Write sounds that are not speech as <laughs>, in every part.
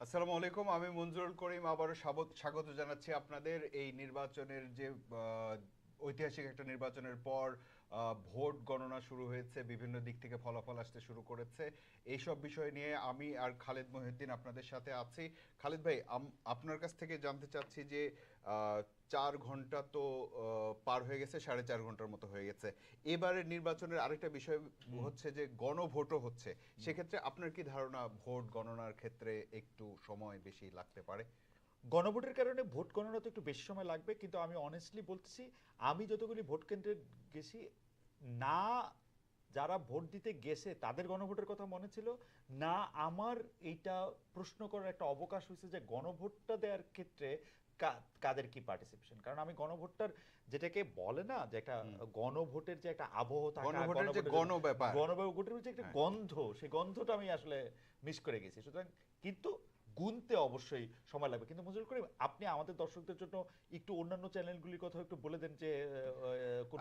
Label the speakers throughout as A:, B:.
A: আসসালামু আলাইকুম, আমি মঞ্জুরুল করিম, আবারও স্বাগত- জানাচ্ছি আপনাদের এই নির্বাচনের যে ঐতিহাসিক একটা নির্বাচনের পর ভোট গণনা শুরু হয়েছে, বিভিন্ন দিক থেকে ফলাফল আসতে শুরু করেছে। এইসব বিষয় নিয়ে আমি আর খালেদ মহিউদ্দিন আপনাদের সাথে আছি। খালেদ ভাই আপনার কাছ থেকে জানতে চাচ্ছি যে চার ঘণ্টা তো পার হয়ে গেছে সাড়ে চার ঘণ্টার মতো হয়ে গেছে। এবারের নির্বাচনের আরেকটা বিষয় হচ্ছে যে গণভোটও হচ্ছে। সেক্ষেত্রে আপনার কি ধারণা ভোট গণনার ক্ষেত্রে একটু সময় বেশি লাগতে পারে?
B: গণভোটের কারণে ভোট গণনা তো একটু বেশি সময় লাগবে কিন্তু আমি অনেস্টলি বলতেছি আমি যতগুলি ভোট কেন্দ্রে গেছি না যারা ভোট দিতে গেছে তাদের গণভোটের কথা মনে ছিল না আমার এইটা প্রশ্ন করার একটা অবকাশ হয়েছে যে গণভোটটা দেওয়ার ক্ষেত্রে কাদের কি পার্টিসিপেশন কারণ আমি গণভোটটার যেটাকে বলে না যে একটা গণভোটের যে একটা আবহ থাকে
A: গণভোটের যে
B: গণভোটের
A: গণ ব্যাপার
B: গণভোটের যে একটা
A: হ্যাঁ।
B: গন্ধ সেই গন্ধটা আমি আসলে মিস করে গেছি সুতরাং কিন্তু গুনতে অবশ্যই সময় লাগবে। কিন্তু মজুর করি আপনি আমাদের দর্শকদের জন্য একটু অন্যান্য চ্যানেলগুলির কথা একটু বলে দেন যে কোন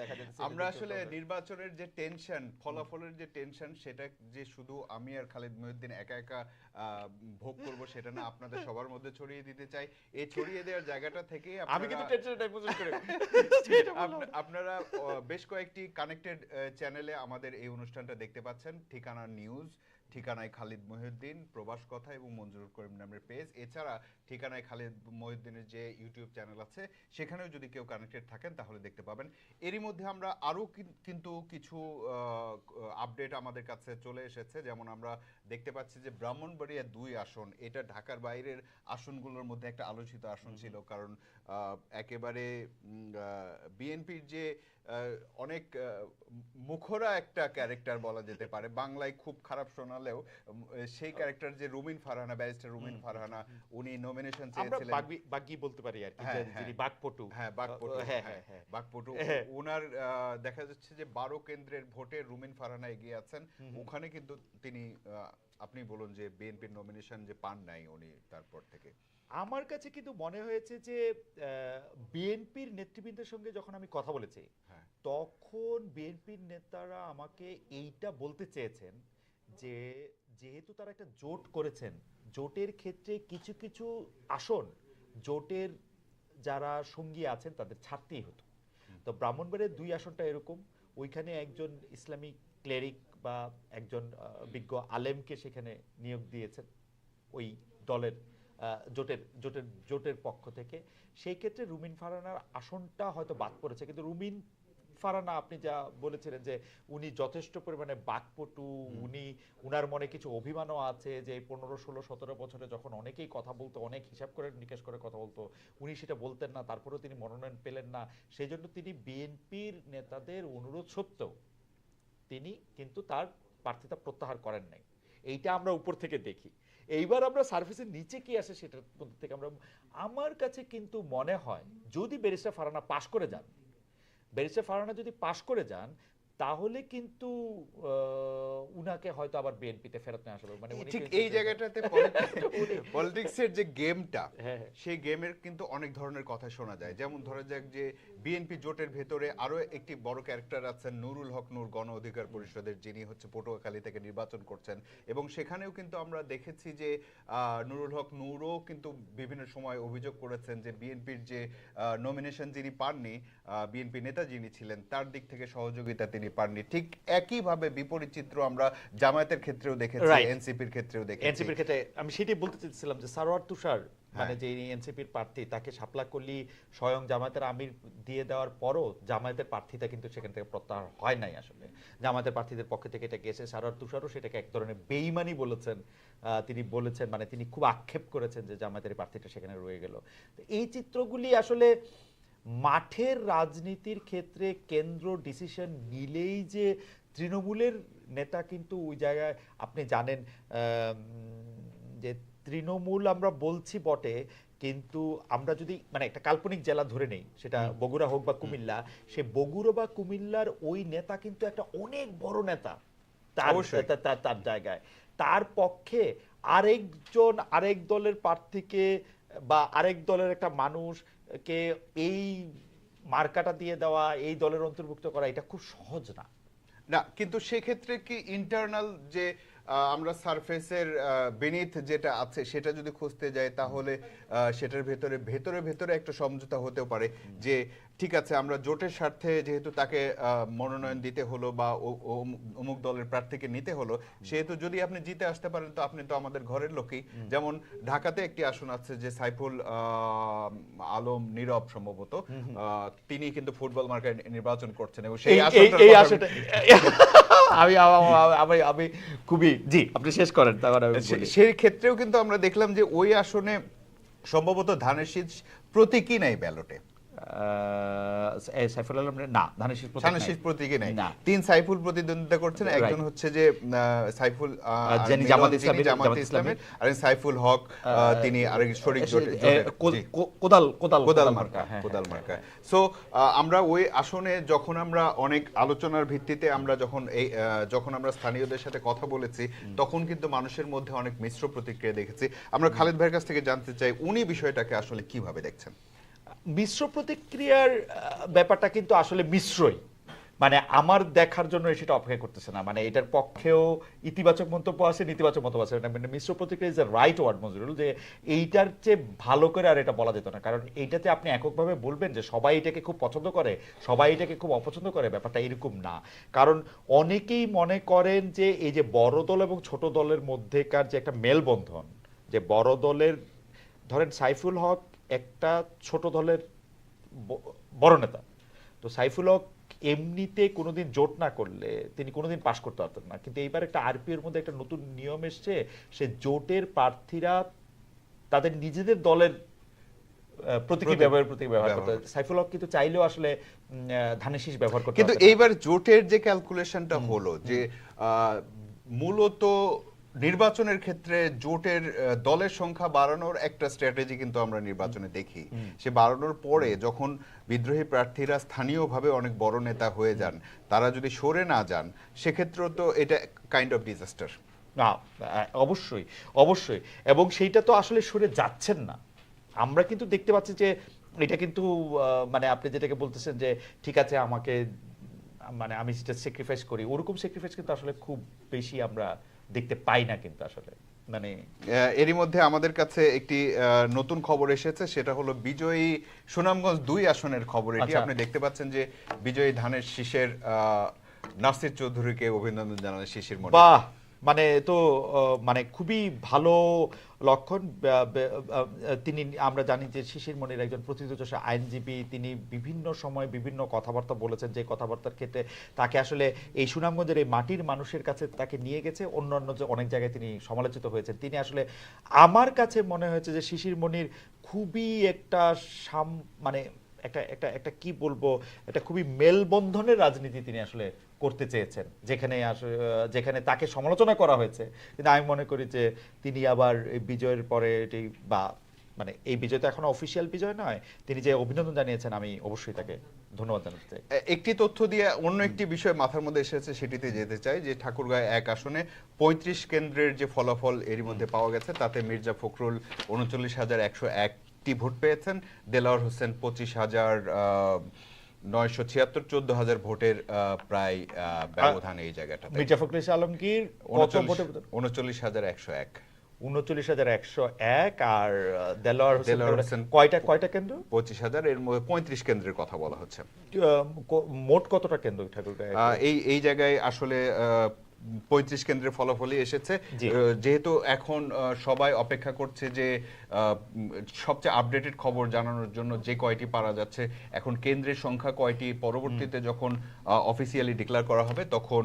B: দেখা যাচ্ছে
A: আমরা আসলে নির্বাচনের যে টেনশন ফলাফলের যে টেনশন সেটা যে শুধু আমি আর খালিদ মহিউদ্দিন একা একা ভোগ করব সেটা না আপনাদের সবার মধ্যে ছড়িয়ে দিতে চাই। এই ছড়িয়ে দেওয়ার জায়গাটা থেকে
B: আমি কিন্তু টেনশনে নাই মজুর করে
A: আপনারা বেশ কয়েকটি কানেক্টেড চ্যানেলে আমাদের এই অনুষ্ঠানটা দেখতে পাচ্ছেন। ঠিকানা নিউজ ঠিকানায় খালিদ মহিউদ্দিন প্রবাস কথা এবং মঞ্জুর করিম নামের পেজ এছাড়া ঠিকানায় খালিদ মহিউদ্দিনের যে ইউটিউব চ্যানেল আছে সেখানেও যদি কেউ কানেক্টেড থাকেন তাহলে দেখতে পাবেন। এরই মধ্যে আমরা আরও কিন্তু কিছু আপডেট আমাদের কাছে চলে এসেছে। যেমন আমরা দেখতে পাচ্ছি যে ব্রাহ্মণবাড়িয়া দুই আসন এটা ঢাকার বাইরের আসনগুলোর মধ্যে একটা আলোচিত আসন ছিল। কারণ একেবারে বিএনপির যে অনেক মুখরা একটা ক্যারেক্টার বলা যেতে পারে। বাংলায় খুব খারাপ শোনালেও সেই ক্যারেক্টার যে রুমিন ফারহানা ব্যারিস্টার রুমিন ফারহানা উনি নমিনেশন চেয়েছিলেন।
B: বাগি বলতে পারি আর কি
A: হ্যাঁ,
B: যে-
A: হ্যাঁ।
B: যিনি বাগপটু।
A: হ্যাঁ বাগপটু।
B: হ্যাঁ
A: হ্যাঁ
B: হ্যাঁ।
A: বাগপটু। ওনার দেখা যাচ্ছে যে বারো কেন্দ্রের ভোটে রুমিন ফারহানা এগিয়ে আছেন। ওখানে কিন্তু তিনি আপনি বলুন যে বিএনপির নমিনেশন যে পান নাই উনি তারপর থেকে।
B: আমার কাছে কিন্তু মনে হয়েছে যে বিএনপির নেতৃবৃন্দের সঙ্গে যখন আমি কথা বলেছি
A: হ্যাঁ।
B: তখন বিএনপির নেতারা আমাকে এইটা বলতে চেয়েছেন যে যেহেতু তারা একটা জোট করেছেন জোটের ক্ষেত্রে কিছু কিছু আসন জোটের যারা সঙ্গী আছেন তাদের ছাড়তেই হতো। তো ব্রাহ্মণবাড়িয়ার দুই আসনটা এরকম ওইখানে একজন ইসলামিক ক্লেরিক বা একজন বিজ্ঞ আলেমকে সেখানে নিয়োগ দিয়েছেন ওই দলের জোটের জোটের জোটের পক্ষ থেকে। সেই ক্ষেত্রে রুমিন ফারানার আসনটা হয়তো বাদ পড়েছে কিন্তু রুমিন ফারানা আপনি যা বলেছিলেন যে উনি যথেষ্ট পরিমাণে বাকপটু উনি উনার মনে কিছু অভিমানও আছে যে পনেরো ষোলো সতেরো বছরে যখন অনেকেই কথা বলতো অনেক হিসাব করে নিকেশ করে কথা বলতো উনি সেটা বলতেন না তারপরেও তিনি মনোনয়ন পেলেন না। সেই জন্য তিনি বিএনপির নেতাদের অনুরোধ সত্ত্বেও তিনি কিন্তু তার প্রার্থিতা প্রত্যাহার করেন নাই। এইটা আমরা উপর থেকে দেখি। এইবার আমরা সার্ভিসের নিচে কি আসে সেটার মধ্যে থেকে আমরা আমার কাছে কিন্তু মনে হয় যদি ব্যারিস্টার ফারানা পাশ করে যান ব্যারিস্টার ফারানা যদি পাশ করে যান তাহলে কিন্তু উনাকে হয়তো আবার বিএনপিতে ফেরত নিয়ে আসবে মানে
A: ঠিক এই জায়গাটাতে পলিটিক্সের <laughs> যে গেমটা
B: হ্যাঁ, হ্যাঁ।
A: সেই গেমের কিন্তু অনেক ধরনের কথা শোনা যায় যেমন ধরা যাক যে বিএনপি জোটের ভেতরে আরও একটি বড় ক্যারেক্টার আছেন নুরুল হক নূর গণ অধিকার পরিষদের যিনি হচ্ছে পটুয়াখালী থেকে নির্বাচন করছেন। এবং সেখানেও কিন্তু আমরা দেখেছি যে নুরুল হক নূরও কিন্তু বিভিন্ন সময় অভিযোগ করেছেন যে বিএনপির যে নমিনেশন যিনি পাননি বিএনপি নেতা যিনি ছিলেন তার দিক থেকে সহযোগিতা তিনি পাননি। ঠিক একইভাবে বিপরীত চিত্র আমরা জামায়াতের ক্ষেত্রেও দেখেছি. এনসিপির ক্ষেত্রেও দেখেছি।
B: এনসিপির ক্ষেত্রে আমি সেটাই বলতে চাইছিলাম যে সারোয়ার তুষার মানে
A: হ্যাঁ।
B: যে এনসিপির প্রার্থী তাকে শাপলা কলি স্বয়ং জামায়াতের আমির দিয়ে দেওয়ার পরও জামায়াতের প্রার্থীটা কিন্তু সেখান থেকে প্রত্যাহার হয় নাই আসলে। জামায়াতের প্রার্থীদের পক্ষ থেকে এটা গেছে। সারোয়ার তুষারও সেটাকে এক ধরনের বেইমানি বলেছেন তিনি বলেছেন মানে তিনি খুব আক্ষেপ করেছেন যে জামায়াতের প্রার্থীটা সেখানে রয়ে গেল। এই চিত্রগুলি আসলে মাঠের রাজনীতির ক্ষেত্রে কেন্দ্র ডিসিশন নিলেই যে তৃণমূলের নেতা কিন্তু ওই জায়গায় আপনি জানেন যে তৃণমূল আমরা বলছি বটে কিন্তু আমরা যদি মানে একটা কাল্পনিক জেলা ধরে নেই সেটা বগুড়া হোক বা কুমিল্লা সে বগুড়া বা কুমিল্লার ওই নেতা কিন্তু একটা অনেক বড় নেতা তার তার জায়গায়। তার পক্ষে আরেকজন আরেক দলের প্রার্থীকে বা আরেক দলের একটা মানুষকে এই মার্কাটা দিয়ে দেওয়া এই দলের অন্তর্ভুক্ত করা এটা খুব সহজ না।
A: না কিন্তু সেক্ষেত্রে কি ইন্টারনাল যে আমরা সারফেসের বেনিথ যেটা আছে সেটা যদি খুঁজতে যাই তাহলে সেটার ভেতরে ভেতরে ভেতরে একটা সমঝোতা হতেও পারে যে ঠিক আছে আমরা জোটের স্বার্থে যেহেতু তাকে আহ, মনোনয়ন দিতে হলো বা অমুক দলের প্রার্থীকে নিতে হলো সেহেতু যদি আপনি জিতে আসতে পারেন তো আপনি তো আমাদের ঘরের লোকই। যেমন ঢাকাতে একটি আসন আছে যে সাইফুল আলম নীরব সম্ভবত তিনি কিন্তু ফুটবল মার্কায় নির্বাচন করছেন এবং সেই
B: এই-
A: আমি- <laughs>
B: আসনটা আমি আমি- খুবই জি। আপনি শেষ করেন তারপর বলি।
A: সেই ক্ষেত্রেও কিন্তু আমরা দেখলাম যে ওই আসনে সম্ভবত ধানের শীষ প্রতীকই নাই ব্যালটে।
B: সাইফুল আলম না ধানের শীষ প্রতীক
A: ধানের শীষ প্রতীকই নাই। তিন সাইফুল প্রতিদ্বন্দ্বিতা করছেন একজন হচ্ছে যে সাইফুল
B: যিনি জামাত ইসলামী,
A: জামাত ইসলামের। আর সাইফুল হক তিনি আরেক শরীক
B: কোদাল কোদাল
A: কোদাল মার্কা
B: হ্যাঁ,
A: কোদাল মার্কা। সো আমরা ওই আসনে যখন আমরা অনেক আলোচনার ভিত্তিতে আমরা যখন এই যখন আমরা স্থানীয়দের সাথে কথা বলেছি তখন কিন্তু মানুষের মধ্যে অনেক মিশ্র প্রতিক্রিয়া দেখেছি। আমরা খালেদ ভাইয়ের কাছ থেকে জানতে চাই উনি বিষয়টাকে আসলে কীভাবে দেখছেন?
B: মিশ্র প্রতিক্রিয়ার ব্যাপারটা কিন্তু আসলে মিশ্রই। মানে আমার দেখার জন্য সেটা অপেক্ষা করতেছে না। মানে এটার পক্ষেও ইতিবাচক মন্তব্য আছে, নেতিবাচক মন্তব্য আছে। মানে মিশ্র প্রতিক্রিয়া ইজ রাইট ওয়ার্ড মজরুল যে এইটার চেয়ে ভালো করে আর এটা বলা যেত না। কারণ এইটাতে আপনি এককভাবে বলবেন যে সবাই এটাকে খুব পছন্দ করে, সবাই এটাকে খুব অপছন্দ করে, ব্যাপারটা এরকম না। কারণ অনেকেই মনে করেন যে এই যে বড় দল এবং ছোট দলের মধ্যেকার যে একটা মেলবন্ধন, যে বড় দলের, ধরেন সাইফুল হক একটা ছোট দলের বড় নেতা। তো সাইফুল হক এমনিতে কোনোদিন জোট না করলে তিনি কোনোদিন পাশ করতে পারতেন না। কিন্তু এইবার একটা আরপি এর মধ্যে একটা নতুন নিয়ম এসছে সে জোটের প্রার্থীরা তাদের নিজেদের দলের প্রতীকী
A: প্রতীক
B: ব্যবহার প্রতীক ব্যবহার করতে সাইফুল হক কিন্তু চাইলেও আসলে শীষ ব্যবহার করতে
A: কিন্তু এইবার জোটের যে ক্যালকুলেশনটা হলো যে আহ, মূলত নির্বাচনের ক্ষেত্রে জোটের দলের সংখ্যা বাড়ানোর একটা স্ট্র্যাটেজি কিন্তু আমরা নির্বাচনে দেখি। সে বাড়ানোর পরে যখন বিদ্রোহী প্রার্থীরা স্থানীয়ভাবে অনেক বড় নেতা হয়ে যান তারা যদি সরে না যান সেক্ষেত্রেও তো এটা কাইন্ড অফ ডিজাস্টার
B: না অবশ্যই অবশ্যই। এবং সেইটা তো আসলে সরে যাচ্ছেন না। আমরা কিন্তু দেখতে পাচ্ছি যে এটা কিন্তু মানে আপনি যেটাকে বলতেছেন যে ঠিক আছে আমাকে মানে আমি যেটা স্যাক্রিফাইস করি ওরকম স্যাক্রিফাইস কিন্তু আসলে খুব বেশি আমরা দেখতে পাই না কিন্তু আসলে মানে
A: এরই মধ্যে আমাদের কাছে একটি আহ, নতুন খবর এসেছে সেটা হলো বিজয়ী সুনামগঞ্জ দুই আসনের খবর। এটি
B: আচ্ছা।
A: আপনি দেখতে পাচ্ছেন যে বিজয়ী ধানের শীষের আহ, নাসির চৌধুরীকে অভিনন্দন জানালেন শিশির মনে।
B: বাহ! মানে তো মানে খুবই ভালো লক্ষণ তিনি, আমরা জানি যে শিশির মনির একজন প্রথিতযশা আইনজীবী, তিনি বিভিন্ন সময় বিভিন্ন কথাবার্তা বলেছেন, যে কথাবার্তার ক্ষেত্রে তাকে আসলে এই সুনামগঞ্জের এই মাটির মানুষের কাছে তাকে নিয়ে গেছে, অন্যান্য যে অনেক জায়গায় তিনি সমালোচিত হয়েছেন। তিনি আসলে আমার কাছে মনে হয়েছে যে শিশির মনির খুবই একটা সাম মানে একটা একটা একটা কি বলব, একটা খুবই মেলবন্ধনের রাজনীতি তিনি আসলে করতে চেয়েছেন, যেখানে যেখানে তাকে সমালোচনা করা হয়েছে। কিন্তু আমি মনে করি যে তিনি আবার বিজয়ের পরে এটি বা মানে এই বিজয় তো এখন অফিসিয়াল বিজয় নয়, তিনি যে অভিনন্দন জানিয়েছেন, আমি অবশ্যই তাকে ধন্যবাদ জানাতে চাই।
A: একটি তথ্য দিয়ে অন্য একটি বিষয় মাথার মধ্যে এসেছে, সেটিতে যেতে চাই, যে ঠাকুরগাঁও এক আসনে পঁয়ত্রিশ কেন্দ্রের যে ফলাফল এরই মধ্যে পাওয়া গেছে, তাতে মির্জা ফখরুল উনচল্লিশ হাজার একশো একটি ভোট পেয়েছেন। দেলাওয়ার হোসেন পঁচিশ হাজার নয়শো ছিয়াত্তর চোদ্দ হাজার ভোটের প্রায় ব্যবধান এই জায়গাটাতে।
B: মির্জা ফখরুল আলমগীর
A: উনচল্লিশ হাজার একশো এক।
B: উনচল্লিশ হাজার একশো এক আর দেলোয়ার হোসেন কয়টা কয়টা কেন্দ্র?
A: পঁচিশ হাজার এর মধ্যে পঁয়ত্রিশ কেন্দ্রের কথা বলা হচ্ছে।
B: মোট কতটা কেন্দ্র
A: আহ, এই এই জায়গায় আসলে পঁয়ত্রিশ কেন্দ্রের ফলাফলই এসেছে। যেহেতু এখন সবাই অপেক্ষা করছে যে সবচেয়ে আপডেটেড খবর জানানোর জন্য যে কয়টি পারা যাচ্ছে এখন কেন্দ্রের সংখ্যা কয়টি পরবর্তীতে যখন অফিসিয়ালি ডিক্লেয়ার করা হবে তখন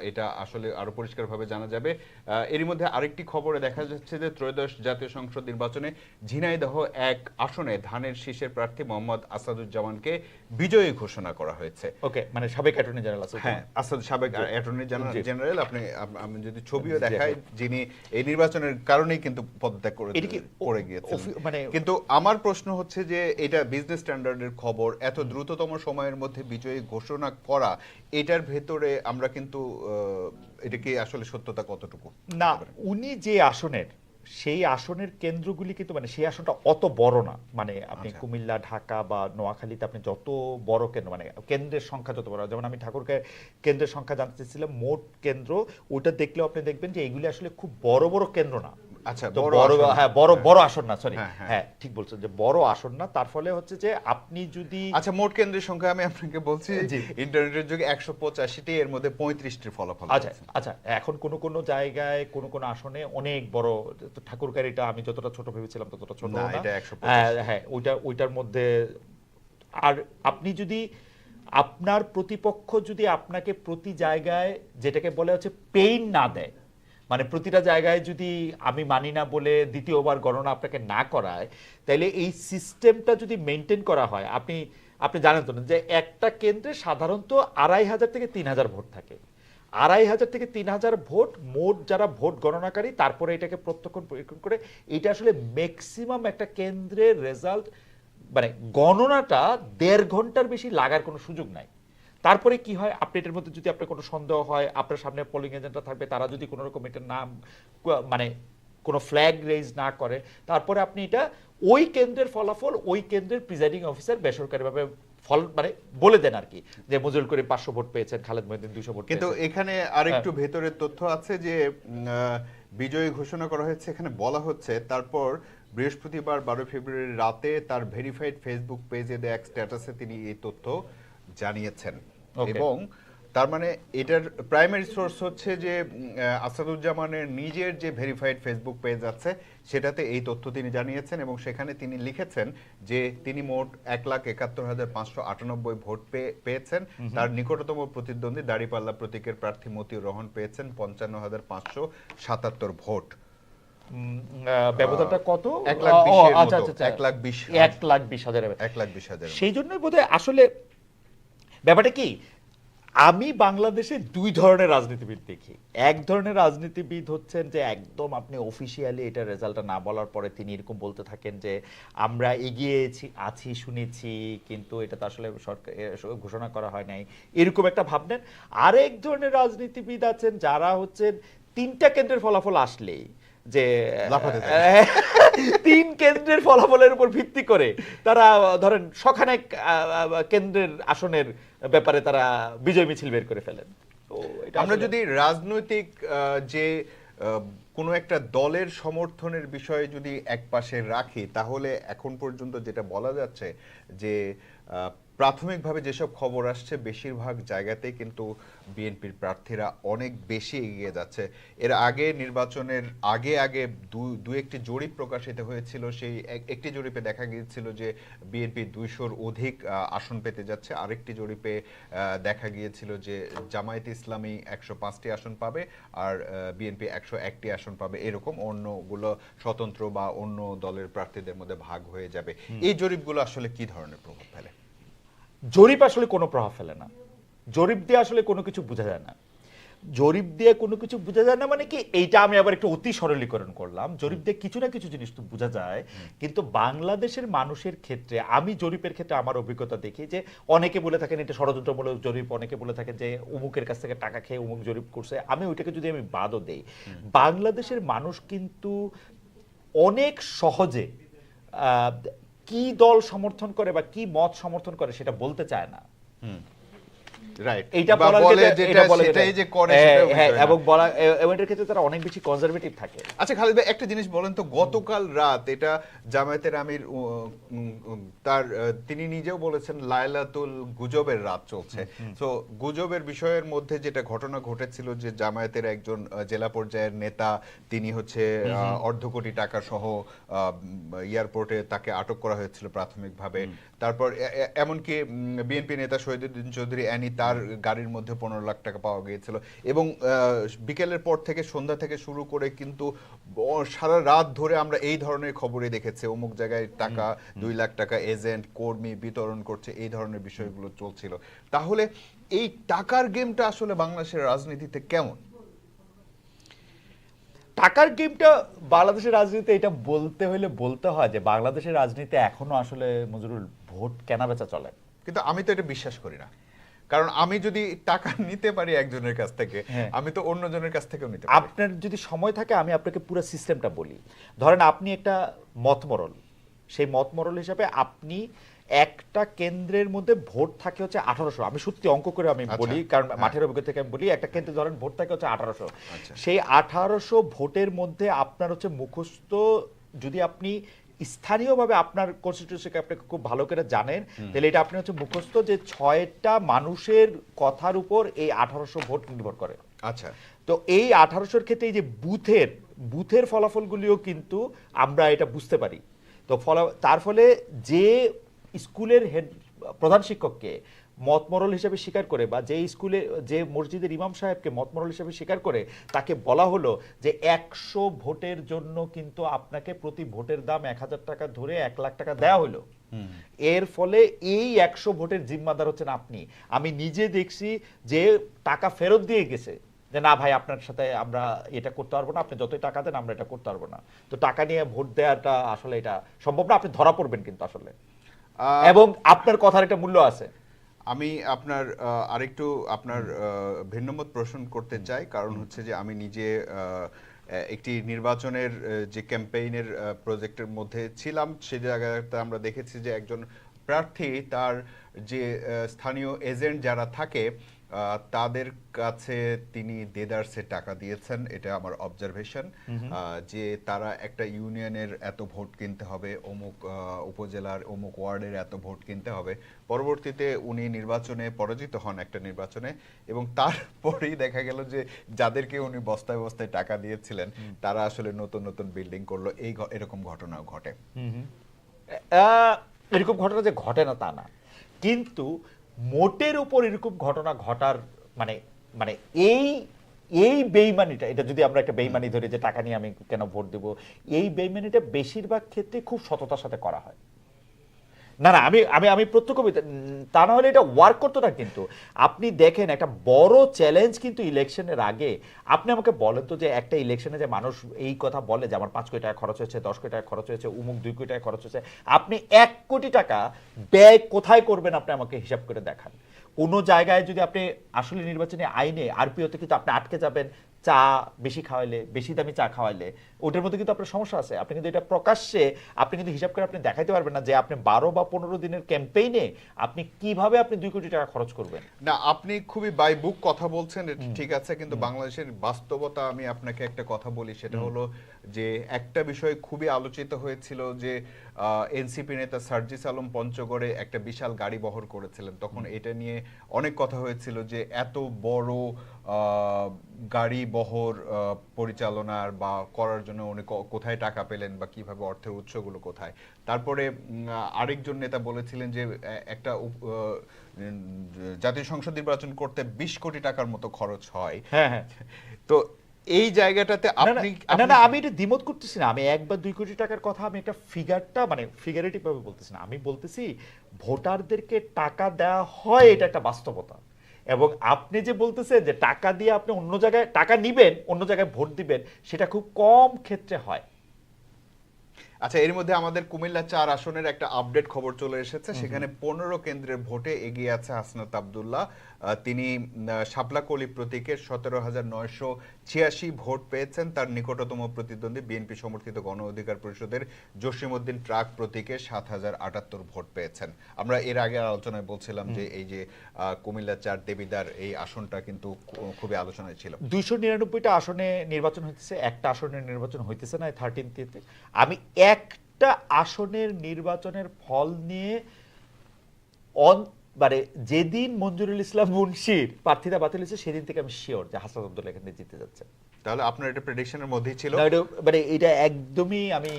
A: এটা আসলে আরও পরিষ্কারভাবে জানা যাবে। আহ, এরই মধ্যে আরেকটি খবরে দেখা যাচ্ছে যে ত্রয়োদশ জাতীয় সংসদ নির্বাচনে ঝিনাইদহ এক আসনে ধানের শীষের প্রার্থী মোহাম্মদ আসাদুজ্জামানকে বিজয়ী ঘোষণা করা হয়েছে।
B: ওকে মানে সাবেক অ্যাটর্নি জেনারেল
A: হ্যাঁ আসাদ সাবেক অ্যাটর্নি
B: জি।
A: জেনারেল আপনি আমি যদি ছবিও দেখাই যিনি এই নির্বাচনের কারণেই কিন্তু পদত্যাগ করে
B: পড়ে
A: করে গিয়েছেন
B: মানে
A: কিন্তু আমার প্রশ্ন হচ্ছে যে এটা বিজনেস স্ট্যান্ডার্ডের খবর এত দ্রুততম সময়ের মধ্যে বিজয়ী ঘোষণা করা এটার ভেতরে আমরা কিন্তু আহ, এটা কি আসলে সত্যতা কতটুকু?
B: না উনি যে আসনের সেই আসনের কেন্দ্রগুলি কিন্তু মানে সেই আসনটা অত বড় না। মানে আপনি
A: আচ্ছা।
B: কুমিল্লা ঢাকা বা নোয়াখালীতে আপনি যত বড় কেন্দ্র মানে কেন্দ্রের সংখ্যা যত বড়। যেমন আমি ঠাকুরকে কেন্দ্রের সংখ্যা জানতে চেয়েছিলাম মোট কেন্দ্র ওইটা দেখলেও আপনি দেখবেন যে এগুলি আসলে খুব বড় বড় কেন্দ্র না।
A: আচ্ছা বড় আসন।
B: হ্যাঁ বড় বড় আসন না সরি
A: হ্যাঁ, হ্যাঁ।
B: হ্যাঁ ঠিক বলছেন যে বড় আসন না তার ফলে হচ্ছে যে আপনি যদি
A: আচ্ছা মোট কেন্দ্রের সংখ্যা আমি আপনাকে বলছি ইন্টারনেটের যুগে একশো পঁচাশিটি এর মধ্যে পঁয়ত্রিশটির ফলাফল
B: আচ্ছা আচ্ছা এখন কোন কোন জায়গায় কোন কোন আসনে অনেক বড় ঠাকুরকারিটা আমি যতটা ছোট ভেবেছিলাম ততটা ছোট
A: না,
B: না।
A: এটা 125
B: হ্যাঁ, হ্যাঁ ওইটা ওইটার মধ্যে আর আপনি যদি আপনার প্রতিপক্ষ যদি আপনাকে প্রতি জায়গায় যেটাকে বলে হচ্ছে পেইন না দেয় মানে প্রতিটা জায়গায় যদি আমি মানি না বলে দ্বিতীয়বার গণনা আপনাকে না করায় তাহলে এই সিস্টেমটা যদি মেনটেন করা হয়, আপনি আপনি জানেন তো না যে একটা কেন্দ্রে সাধারণত আড়াই হাজার থেকে তিন হাজার ভোট থাকে। আড়াই হাজার থেকে তিন হাজার ভোট মোট যারা ভোট গণনাকারী, তারপরে এটাকে প্রত্যক্ষ পরীক্ষণ করে, এটা আসলে ম্যাক্সিমাম একটা কেন্দ্রের রেজাল্ট মানে গণনাটা দেড় ঘণ্টার বেশি লাগার কোনো সুযোগ নাই। তারপরে কি হয় আপনি এটার মধ্যে যদি আপনার কোনো সন্দেহ হয় আপনার সামনে পোলিং এজেন্টরা থাকবে তারা যদি কোনো রকম এটার নাম মানে কোনো ফ্ল্যাগ রেজ না করে তারপরে আপনি এটা ওই কেন্দ্রের ফলাফল ওই কেন্দ্রের প্রিজাইডিং অফিসার বেসরকারিভাবে ফল মানে বলে দেন আর কি যে মজুর করে পাঁচশো ভোট পেয়েছেন খালেদ মহিউদ্দিন দুশো ভোট
A: কিন্তু। এখানে আরেকটু ভেতরের তথ্য আছে যে বিজয়ী ঘোষণা করা হয়েছে এখানে বলা হচ্ছে তারপর বৃহস্পতিবার বারো ফেব্রুয়ারি রাতে তার ভেরিফাইড ফেসবুক পেজে দেয়া এক স্ট্যাটাসে তিনি এই তথ্য জানিয়েছেন. এবং তার মানে এটার প্রাইমারি সোর্স হচ্ছে যে আসাদুজ্জামানের নিজের যে ভেরিফাইড ফেসবুক পেজ আছে সেটাতে এই তথ্য তিনি জানিয়েছেন এবং সেখানে তিনি লিখেছেন যে তিনি মোট এক লাখ একাত্তর হাজার পাঁচশো আটানব্বই ভোট পেয়েছেন। তার নিকটতম প্রতিদ্বন্দ্বী দাড়িপাল্লা প্রতীকের প্রার্থী মতিউর রহমান পেয়েছেন পঞ্চান্ন হাজার পাঁচশো সাতাত্তর ভোট।
B: ব্যবধানটা কত? আচ্ছা, আচ্ছা, আচ্ছা।
A: এক লাখ বিশ
B: হাজার।
A: এক লাখ বিশ হাজার
B: সেই জন্যই বোধহয় আসলে ব্যাপারটা কি? আমি বাংলাদেশে দুই ধরনের রাজনীতিবিদ দেখি। এক ধরনের রাজনীতিবিদ হচ্ছেন যে একদম আপনি অফিসিয়ালি এটা রেজাল্টটা না বলার পরে তিনি এরকম বলতে থাকেন যে, আমরা এগিয়েছি আছি শুনেছি, কিন্তু এটা তো আসলে সরকার ঘোষণা করা হয় নাই। এরকম একটা ভাবনেন আরেক ধরনের রাজনীতিবিদ আছেন যারা হচ্ছেন তিনটা কেন্দ্রের ফলাফল আসলেই। যে <laughs> তিন কেন্দ্রের ফলাফলের উপর ভিত্তি করে তারা ধরেন সখানেক কেন্দ্রের আসনের ব্যাপারে তারা বিজয় মিছিল বের করে ফেলেন।
A: আমরা যদি রাজনৈতিক আহ, যে কোনো একটা দলের সমর্থনের বিষয়ে যদি এক পাশে রাখি তাহলে এখন পর্যন্ত যেটা বলা যাচ্ছে যে আহ, প্রাথমিকভাবে যেসব খবর আসছে বেশিরভাগ জায়গাতেই কিন্তু বিএনপির প্রার্থীরা অনেক বেশি এগিয়ে যাচ্ছে। এর আগে নির্বাচনের আগে আগে দু- দু একটি জরিপ প্রকাশিত হয়েছিল সেই এক- একটি জরিপে দেখা গিয়েছিল যে বিএনপি দুইশোর অধিক আসন পেতে যাচ্ছে। আরেকটি জরিপে দেখা গিয়েছিল যে জামায়াত ইসলামী একশো পাঁচটি আসন পাবে আর বিএনপি একশো একটি আসন পাবে। এরকম অন্যগুলো স্বতন্ত্র বা অন্য দলের প্রার্থীদের মধ্যে ভাগ হয়ে যাবে। এই জরিপগুলো আসলে কি ধরনের প্রভাব ফেলে?
B: জরিপ আসলে কোনো প্রভাব ফেলে না। জরিপ দিয়ে আসলে কোনো কিছু বোঝা যায় না। জরিপ দিয়ে কোনো কিছু বোঝা যায় না মানে কি? এইটা আমি আবার একটু অতি সরলীকরণ করলাম। জরিপ দিয়ে কিছু না কিছু জিনিস তো বোঝা যায়। কিন্তু বাংলাদেশের মানুষের ক্ষেত্রে আমি জরিপের ক্ষেত্রে আমার অভিজ্ঞতা দেখি যে অনেকে বলে থাকেন এটা ষড়যন্ত্রমূলক জরিপ অনেকে বলে থাকেন যে অমুকের কাছ থেকে টাকা খেয়ে অমুক জরিপ করছে। আমি ওইটাকে যদি আমি বাদও দেই বাংলাদেশের মানুষ কিন্তু অনেক সহজে কি দল সমর্থন করে বা কি মত সমর্থন করে সেটা বলতে চায় না।
A: রাইট
B: এইটা
A: বা
B: বলার
A: বলে
B: ক্ষেত্রে-
A: যেটা
B: এটা বলে
A: সেটাই।
B: যেটা-
A: যে করে
B: হ্যাঁ, হ্যাঁ,
A: বিষয় না।
B: এবং বলা এবং এটার ক্ষেত্রে তারা অনেক বেশি কনজারভেটিভ থাকে।
A: আচ্ছা খালিদ ভাই একটা জিনিস বলেন তো গতকাল রাত এটা জামায়াতের আমির তার তিনি নিজেও বলেছেন লায়লাতুল গুজবের রাত চলছে। তো গুজবের বিষয়ের মধ্যে যেটা ঘটনা ঘটেছিল যে জামায়াতের একজন জেলা পর্যায়ের নেতা তিনি হচ্ছে অর্ধ কোটি টাকা সহ এয়ারপোর্টে তাকে আটক করা হয়েছিল প্রাথমিকভাবে। তারপর এমনকি বিএনপি নেতা শহীদুদ্দিন চৌধুরী অ্যানি তার গাড়ির মধ্যে পনেরো লাখ টাকা পাওয়া গিয়েছিল। এবং বিকেলের পর থেকে সন্ধ্যা থেকে শুরু করে কিন্তু সারা রাত ধরে আমরা এই ধরনের খবরে দেখেছি। অমুক জায়গায় টাকা দুই লাখ টাকা এজেন্ট কর্মী বিতরণ করছে এই ধরনের বিষয়গুলো চলছিল। তাহলে এই টাকার গেমটা আসলে বাংলাদেশের রাজনীতিতে কেমন?
B: টাকার গেমটা বাংলাদেশের রাজনীতিতে এটা বলতে হলে বলতে হয় যে বাংলাদেশের রাজনীতি এখনও আসলে মজুরুল ভোট কেনা বেচা চলে।
A: কিন্তু আমি তো এটা বিশ্বাস করি না। কারণ আমি যদি টাকা <laughs> নিতে পারি একজনের কাছ থেকে
B: হ্যাঁ।
A: আমি তো অন্যজনের কাছ থেকেও নিতে পারি
B: আপনার যদি সময় থাকে আমি আপনাকে পুরো সিস্টেমটা বলি ধরেন আপনি একটা মতমরল সেই মতমরল হিসাবে আপনি একটা কেন্দ্রের মধ্যে ভোট থাকে হচ্ছে আঠারোশো আমি সত্যি অঙ্ক করে আমি
A: আচ্ছা,
B: বলি কারণ
A: হ্যাঁ।
B: মাঠের অভিজ্ঞতা থেকে আমি বলি একটা কেন্দ্রে ধরেন ভোট থাকে হচ্ছে আঠারোশো
A: আচ্ছা।
B: সেই আঠারোশো ভোটের মধ্যে আপনার হচ্ছে মুখস্থ যদি আপনি স্থানীয়ভাবে আপনার কনস্টিটিউশনকে আপনি খুব ভালো করে জানেন তাহলে এটা আপনি হচ্ছে মুখস্থ যে ছয়টা মানুষের কথার উপর এই আঠারোশো ভোট নির্ভর করে।
A: আচ্ছা।
B: তো এই আঠারোশোর ক্ষেত্রে এই যে বুথের বুথের ফলাফলগুলিও কিন্তু আমরা এটা বুঝতে পারি। তো ফলা তার ফলে যে স্কুলের হেড প্রধান শিক্ষককে মতমরল হিসেবে স্বীকার করে বা যে স্কুলে যে মসজিদের ইমাম সাহেবকে মতমরল হিসেবে স্বীকার করে তাকে বলা হলো যে একশো ভোটের জন্য কিন্তু আপনাকে প্রতি ভোটের দাম এক হাজার টাকা ধরে এক লাখ টাকা দেওয়া হলো। এর ফলে এই একশো ভোটের জিম্মাদার হচ্ছেন আপনি। আমি নিজে দেখছি যে টাকা ফেরত দিয়ে গেছে যে না ভাই আপনার সাথে আমরা এটা করতে পারব না। আপনি যতই টাকা দেন আমরা এটা করতে পারব না। তো টাকা নিয়ে ভোট দেওয়াটা আসলে এটা সম্ভব না। আপনি ধরা পড়বেন কিন্তু আসলে। এবং আপনার কথার একটা মূল্য আছে।
A: আমি আপনার আরেকটু আপনার ভিন্নমত প্রশ্ন করতে চাই। কারণ হচ্ছে যে আমি নিজে একটি নির্বাচনের যে ক্যাম্পেইনের প্রজেক্টের মধ্যে ছিলাম সে জায়গাতে আমরা দেখেছি যে একজন প্রার্থী তার যে স্থানীয় এজেন্ট যারা থাকে তাদের কাছে তিনি দেদারসে টাকা দিয়েছেন এটা আমার অবজারভেশন যে তারা একটা ইউনিয়নের এত ভোট কিনতে হবে অমুক উপজেলার অমুক ওয়ার্ডের এত ভোট কিনতে হবে। পরবর্তীতে উনি নির্বাচনে পরাজিত হন একটা নির্বাচনে এবং তারপরেই দেখা গেল যে যাদেরকে উনি বস্তায় বস্তায় টাকা দিয়েছিলেন তারা আসলে নতুন নতুন বিল্ডিং করল। এই এরকম ঘটনাও ঘটে।
B: আহ, এরকম ঘটনা যে ঘটে না তা না। কিন্তু মোটের উপর এরকম ঘটনা ঘটার মানে মানে এই এই বেইমানিটা, এটা যদি আমরা একটা বেইমানি ধরে যে টাকা নিয়ে আমি কেন ভোট দেব, এই বেইমানিটা বেশিরভাগ ক্ষেত্রে খুব সততার সাথে করা হয়। না না, আমি আমি আমি প্রত্যক্ষ তা না হলে এটা ওয়ার্ক করতো না কিন্তু। আপনি দেখেন একটা বড় চ্যালেঞ্জ কিন্তু ইলেকশনের আগে, আপনি আমাকে বলেন তো যে একটা ইলেকশনে যে মানুষ এই কথা বলে যে আমার পাঁচ কোটি টাকা খরচ হয়েছে, দশ কোটি টাকা খরচ হয়েছে, উমুক দুই কোটি টাকা খরচ হয়েছে, আপনি এক কোটি টাকা ব্যয় কোথায় করবেন আপনি আমাকে হিসাব করে দেখান। কোনো জায়গায় যদি আপনি আসলে নির্বাচনী আইনে আরপিওতে কিন্তু আপনি আটকে যাবেন চা বেশি খাওয়াইলে বেশি দামি চা খাওয়াইলে ওটার মধ্যে কিন্তু আপনার সমস্যা আছে। আপনি কিন্তু এটা প্রকাশ্যে আপনি কিন্তু হিসাব করে আপনি দেখাইতে পারবেন না যে আপনি বারো বা পনেরো দিনের ক্যাম্পেইনে আপনি কীভাবে আপনি দুই কোটি টাকা খরচ করবেন।
A: না আপনি খুবই বাই বুক কথা বলছেন ঠিক আছে কিন্তু বাংলাদেশের বাস্তবতা আমি আপনাকে একটা কথা বলি সেটা হলো যে একটা বিষয় খুবই আলোচিত হয়েছিল যে এনসিপি নেতা সার্জিস আলম পঞ্চগড়ে একটা বিশাল গাড়ি বহর করেছিলেন। তখন এটা নিয়ে অনেক কথা হয়েছিল যে এত বড় গাড়ি বহর পরিচালনার বা করার জন্য উনি কোথায় টাকা পেলেন বা কীভাবে অর্থের উৎসগুলো কোথায়। তারপরে আরেকজন নেতা বলেছিলেন যে একটা জাতীয় সংসদ নির্বাচন করতে বিশ কোটি টাকার মতো খরচ হয়।
B: হ্যাঁ হ্যাঁ।
A: তো এই জায়গাটাতে
B: না, না,
A: আপনি
B: না না আমি এটা দ্বিমত করতেছি না। আমি এক বা দুই কোটি টাকার কথা আমি একটা ফিগারটা মানে ফিগারেটিভ ভাবে বলতেছি না। আমি বলতেছি ভোটারদেরকে টাকা দেওয়া হয় এটা একটা বাস্তবতা। এবং আপনি যে বলতেছে যে টাকা দিয়ে আপনি অন্য জায়গায় টাকা নিবেন অন্য জায়গায় ভোট দিবেন সেটা খুব কম ক্ষেত্রে হয়।
A: আচ্ছা এর মধ্যে আমাদের কুমিল্লা চার আসনের একটা আপডেট খবর চলে এসেছে। সেখানে পনেরো কেন্দ্রের ভোটে এগিয়ে আছে হাসনাত আবদুল্লাহ। তিনি শাপলাকলি প্রতীকের সতেরো হাজার নয়শো ছিয়াশি ভোট পেয়েছেন তার নিকটতম প্রতিদ্বন্দ্বী বিএনপি সমর্থিত গণ অধিকার পরিষদের জসিমউদ্দিন ট্রাক প্রতীকে সাত হাজার আটাত্তর ভোট পেয়েছেন। আমরা এর আগে আলোচনায় বলছিলাম যে এই যে কুমিল্লা চার দেবিদার এই আসনটা কিন্তু খুবই আলোচনায় ছিল।
B: দুইশো নিরানব্বইটা আসনে নির্বাচন হইতেছে একটা আসনের নির্বাচন হইতেছে না থার্টিনতে আমি একটা আসনের নির্বাচনের ফল নিয়ে অন মানে যেদিন মঞ্জুরুল ইসলাম মুন্সির প্রার্থীতা বাতিল হয়েছে সেদিন থেকে আমি শিওর যে হাসান আব্দুল্লাহ এখান জিতে যাচ্ছে।
A: তাহলে আপনার এটা প্রেডিকশনের মধ্যেই ছিল?
B: মানে এটা একদমই আমি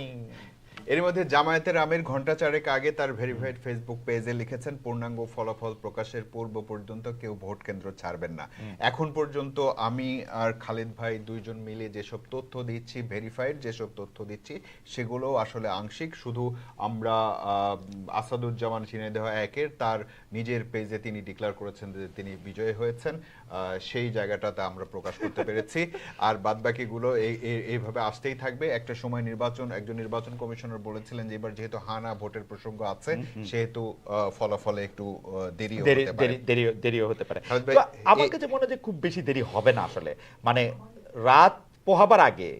A: এর মধ্যে জামায়াতের আমির ঘণ্টা চারেক আগে তার ভেরিফাইড ফেসবুক পেজে লিখেছেন পূর্ণাঙ্গ ফলাফল প্রকাশের পূর্ব পর্যন্ত কেউ ভোট কেন্দ্র ছাড়বেন না। এখন পর্যন্ত আমি আর খালিদ ভাই দুইজন মিলে যেসব তথ্য দিচ্ছি ভেরিফাইড যেসব তথ্য দিচ্ছি সেগুলো আসলে আংশিক। শুধু আমরা আহ, আসাদুজ্জামান ঝিনাইদহ একের তার নিজের পেজে তিনি ডিক্লেয়ার করেছেন যে তিনি বিজয়ী হয়েছেন সেই জায়গাটাতে আমরা প্রকাশ করতে পেরেছি। <laughs> আর বাদবাকিগুলো এই এই- এইভাবে আসতেই থাকবে। একটা সময় নির্বাচন একজন নির্বাচন কমিশনার বলেছিলেন যে এবার যেহেতু হানা ভোটের প্রসঙ্গ আছে সেহেতু ফলাফলে একটু
B: দেরি
A: হতে পারে
B: দেরি দেরি দেরিও হতে পারে। আমার কাছে মনে হয় যে খুব বেশি দেরি হবে না আসলে। মানে রাত পোহাবার আগে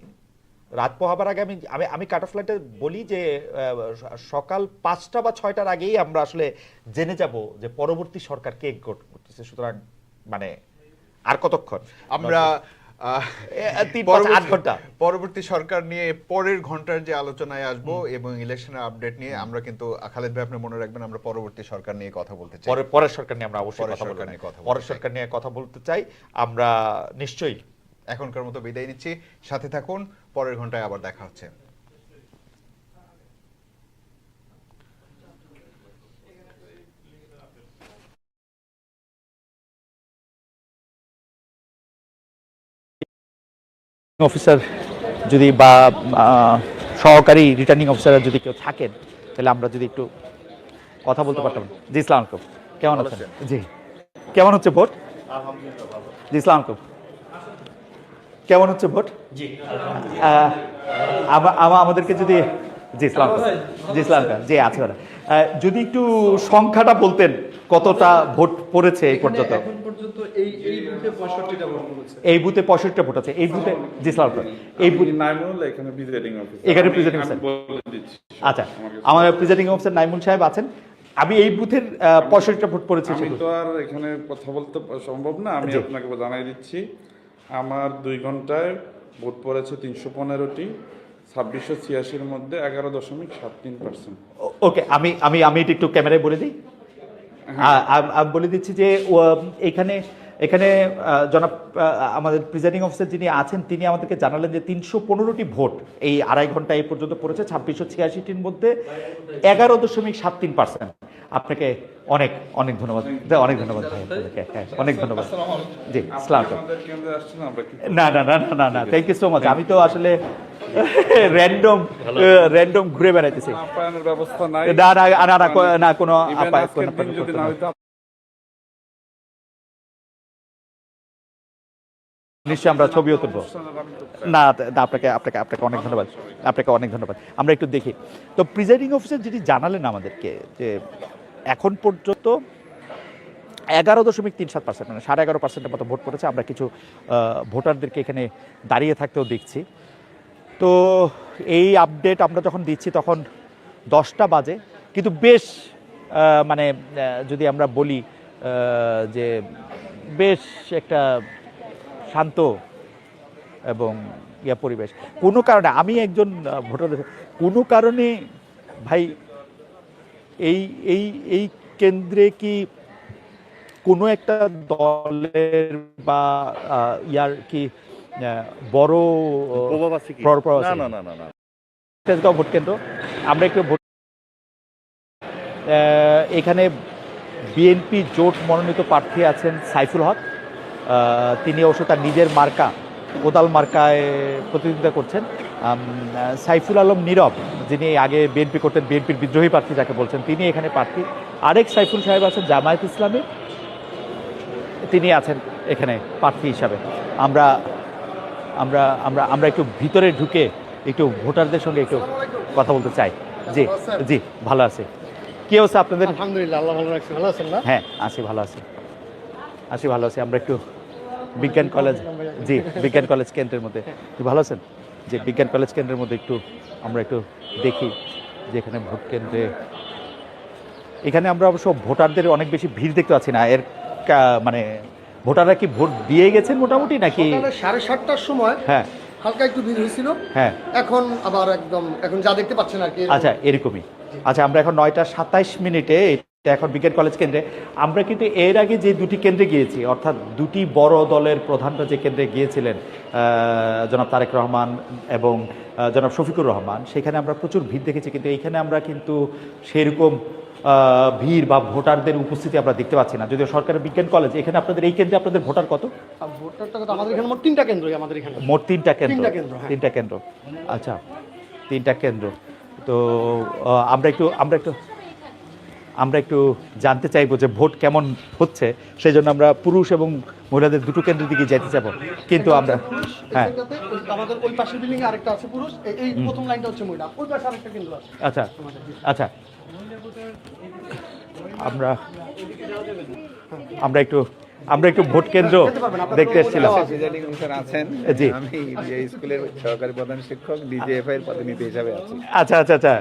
B: রাত পোহাবার আগে আমি আমি আমি কাটা ফ্লাইটে বলি যে সকাল পাঁচটা বা ছয়টার আগেই আমরা আসলে জেনে যাব যে পরবর্তী সরকার কে করতেছে। সুতরাং মানে আর কতক্ষণ?
A: আমরা পরবর্তী-
B: ঘণ্টা।
A: পরবর্তী সরকার নিয়ে পরের ঘণ্টার যে আলোচনায় আসব এবং ইলেকশনের আপডেট নিয়ে আমরা কিন্তু খালেদ ভাই আপনি মনে রাখবেন আমরা পরবর্তী সরকার নিয়ে কথা বলতে চাই।
B: পরের সরকার নিয়ে আমরা অবশ্যই কথা
A: বলতে
B: পরের সরকার নিয়ে কথা বলতে চাই আমরা নিশ্চয়ই
A: এখনকার মতো বিদায় নিচ্ছি। সাথে থাকুন পরের ঘন্টায় আবার দেখা হচ্ছে।
B: অফিসার যদি বা আহ, সহকারী রিটার্নিং অফিসার যদি কেউ থাকেন তাহলে আমরা যদি একটু কথা বলতে পারতাম। জি ইসলাম আলাইকুম কেমন আছেন? জি। কেমন হচ্ছে ভোট? জি ইসলাম আলাইকুম কেমন হচ্ছে ভোট? আমাদেরকে যদি জি ইসলাম জি ইসলাম জি আছে যদি একটু সংখ্যাটা বলতেন কতটা ভোট পড়েছে এই পর্যন্ত?
C: এই এই বুথে পঁয়ষট্টিটা ভোট পড়েছে।
B: এই বুথে পঁয়ষট্টি ভোট আছে। এই বুথে জি ইসলাম এই
D: এখানে প্রিজাইডিং
B: আচ্ছা আমাদের প্রেসিডিং অফিসার নাইমুল সাহেব আছেন। আমি এই বুথের পঁয়ষট্টিটা ভোট পড়েছে
D: তো আর এখানে কথা বলতে সম্ভব না। আমি আপনাকে জানাই দিচ্ছি আমার দুই ঘন্টায় ভোট পড়েছে তিনশো পনেরোটি ছাব্বিশশো ছিয়াশির মধ্যে এগারো দশমিক সাত তিন পার্সেন্ট।
B: ওকে আমি আমি আমি এটা একটু ক্যামেরায় বলে দিই। আ- বলে দিচ্ছি যে এখানে এখানে জনাব আমাদের প্রিজাইডিং অফিসার যিনি আছেন তিনি আমাদেরকে জানালেন যে তিনশো পনেরোটি ভোট এই আড়াই ঘণ্টা এই পর্যন্ত পড়েছে ছাব্বিশশো ছিয়াশিটির মধ্যে এগারো দশমিক সাত তিন পার্সেন্ট। আপনাকে অনেক অনেক ধন্যবাদ। অনেক ধন্যবাদ হ্যাঁ, অনেক ধন্যবাদ। জি
D: কি
B: না না না না না না থ্যাংক ইউ সো মাচ আমি তো আসলে র্যান্ডম র্যান্ডম ঘুরে বেড়াইতেছি। না, না, না, না, কোনো নিশ্চয়ই আমরা ছবিও তুলবো। না, আপনাকে আপনাকে আপনাকে অনেক ধন্যবাদ। আপনাকে অনেক ধন্যবাদ। আমরা একটু দেখি। তো প্রিজাইডিং অফিসার যেটি জানালেন আমাদেরকে যে এখন পর্যন্ত এগারো দশমিক তিন সাত পার্সেন্ট মানে সাড়ে এগারো পার্সেন্টের মতো ভোট পড়েছে। আমরা কিছু ভোটারদেরকে এখানে দাঁড়িয়ে থাকতেও দেখছি। তো এই আপডেট আমরা যখন দিচ্ছি তখন দশটা বাজে। কিন্তু বেশ মানে যদি আমরা বলি যে বেশ একটা শান্ত এবং ইয়া পরিবেশ। কোনো কারণে আমি একজন ভোটার কোনো কারণে ভাই এই এই এই কেন্দ্রে কি কোনো একটা দলের বা ইয়ার কি বড়
E: না না না না
B: তেজগাঁও ভোট কেন্দ্র। আমরা একটু ভোট এখানে বিএনপি জোট মনোনীত প্রার্থী আছেন সাইফুল হক। তিনি অবশ্য তার নিজের মার্কা কোদাল মার্কায় প্রতিদ্বন্দ্বিতা করছেন। সাইফুল আলম নীরব যিনি আগে বিএনপি করতেন বিএনপির বিদ্রোহী প্রার্থী যাকে বলছেন তিনি এখানে প্রার্থী। আরেক সাইফুল সাহেব আছেন জামায়াত ইসলামী। তিনি আছেন এখানে প্রার্থী হিসাবে। আমরা আমরা আমরা আমরা একটু ভিতরে ঢুকে একটু ভোটারদের সঙ্গে একটু কথা বলতে চাই। জি জি ভালো আছে। কি অবস্থা আপনাদের?
C: আলহামদুলিল্লাহ আল্লাহ ভালো রাখছে। ভালো আছেন না?
B: হ্যাঁ আছি ভালো আছি। আছি ভালো আছি। আমরা একটু বিজ্ঞান কলেজ জি বিজ্ঞান কলেজ কেন্দ্রের মধ্যে। কি ভালো আছেন? যে বিজ্ঞান কলেজ কেন্দ্রের মধ্যে একটু আমরা একটু দেখি যে এখানে ভোট কেন্দ্রে এখানে আমরা অবশ্য ভোটারদের অনেক বেশি ভিড় দেখতে পাচ্ছি না। এর মানে ভোটাররা কি ভোট দিয়ে গেছেন মোটামুটি নাকি?
C: সাড়ে সাতটার সময়
B: হ্যাঁ।
C: হালকা একটু ভিড় হয়েছিল।
B: হ্যাঁ।
C: এখন আবার একদম এখন যা দেখতে পাচ্ছেন আর কি
B: আচ্ছা এরকমই। আচ্ছা আমরা এখন নয়টা সাতাইশ মিনিটে এখন বিজ্ঞান কলেজ কেন্দ্রে। আমরা কিন্তু এর আগে যে দুটি কেন্দ্রে গিয়েছি অর্থাৎ দুটি বড় দলের প্রধানরা যে কেন্দ্রে গিয়েছিলেন জনাব তারেক রহমান এবং জনাব শফিকুর রহমান সেখানে আমরা প্রচুর ভিড় দেখেছি। কিন্তু এইখানে আমরা কিন্তু সেরকম ভিড় বা ভোটারদের উপস্থিতি আমরা দেখতে পাচ্ছি না। যদিও সরকারি বিজ্ঞান কলেজ এখানে আপনাদের এই কেন্দ্রে আপনাদের ভোটার কত?
C: আমাদের এখানে মোট তিনটা আমাদের এখানে।
B: মোট তিনটা কেন্দ্র।
C: তিনটা কেন্দ্র, হ্যাঁ।
B: তিনটা কেন্দ্র। আচ্ছা তিনটা কেন্দ্র। তো আমরা একটু আমরা একটু আমরা একটু জানতে চাইব যে ভোট কেমন হচ্ছে সেই জন্য আমরা পুরুষ এবং মহিলাদের দুটো কেন্দ্রের দিকে যেতে চাবো কিন্তু আমরা হ্যাঁ।
C: আমাদের ওই পাশের বিল্ডিং এ আরেকটা আছে পুরুষ এই- এই প্রথম লাইনটা হচ্ছে মহিলা ওই পাশে আরেকটা কেন্দ্র আছে।
B: আচ্ছা আচ্ছা। আমরা আমরা একটু আমরা একটু ভোট কেন্দ্র দেখতে এসেছিলাম।
F: প্রেসিডিং
B: জি।
F: আমি স্কুলের সহকারী প্রধান শিক্ষক ডিজিএফআই এর প্রতিনিধি হিসাবে আছি।
B: আচ্ছা আচ্ছা আচ্ছা।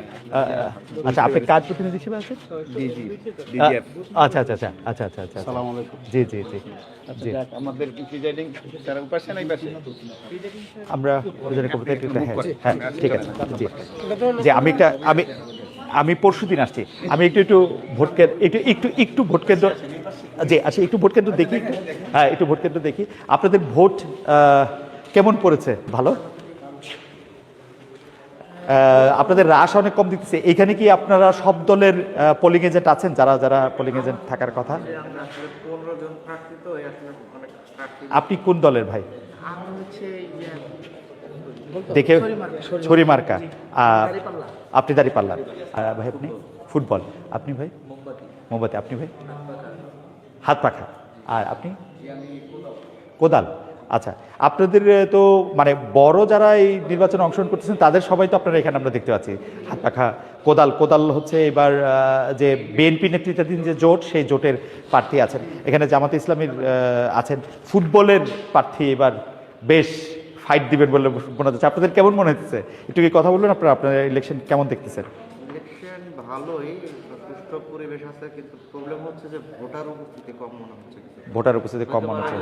B: আচ্ছা আপনি কার প্রতিনিধি হিসেবে আছেন?
F: DG DGF.
B: আচ্ছা আচ্ছা আচ্ছা আচ্ছা আচ্ছা আচ্ছা।
F: সালাম আলাইকুম।
B: জি জি জি জি।
F: আমাদের প্রিজাইডিং তারা উপাসে নাই পাশে
B: আমরা দুজনে কবিতা হ্যাঁ হ্যাঁ ঠিক আছে জি। জি আমি একটা আমি আমি পরশু দিন আসছি। আমি একটু একটু ভোট কেন্দ্র একটু একটু একটু ভোট কেন্দ্র জি আচ্ছা একটু ভোট কেন্দ্র দেখি হ্যাঁ একটু ভোট কেন্দ্র দেখি। আপনাদের ভোট কেমন পড়েছে? ভালো? আপনাদের হ্রাস অনেক কম দিতেছে। এখানে কি আপনারা সব দলের পোলিং এজেন্ট আছেন? যারা যারা পোলিং এজেন্ট থাকার কথা? আপনি কোন দলের ভাই?
E: ইয়ে,
B: দেখে ছড়ি মার্কা আপনি দাঁড়িয়ে পারলাম ভাই আপনি? ফুটবল। আপনি ভাই? মোমবাতি। আপনি ভাই? হাত পাখা। আর আপনি? কোদাল। আচ্ছা আপনাদের তো মানে বড় যারা এই নির্বাচনে অংশগ্রহণ করতেছেন, তাদের সবাই তো আপনারা এখানে আমরা দেখতে পাচ্ছি। হাত পাখা, কোদাল কোদাল হচ্ছে এবার যে বিএনপি নেতৃত্বাধীন যে জোট, সেই জোটের প্রার্থী আছেন। এখানে জামাতে ইসলামের আছেন। ফুটবলের প্রার্থী এবার বেশ ফাইট দিবেন বলে মনে হচ্ছে। আপনাদের কেমন মনে হচ্ছে? একটু কি কথা বলুন আপনারা, আপনার ইলেকশন কেমন দেখতেছেন?
E: ইলেকশন ভালোই। পরিবেশ আছে কিন্তু প্রবলেম হচ্ছে যে ভোটার উপস্থিতি কম মনে হচ্ছে
B: ভোটার উপস্থিতি কম মনে হচ্ছে।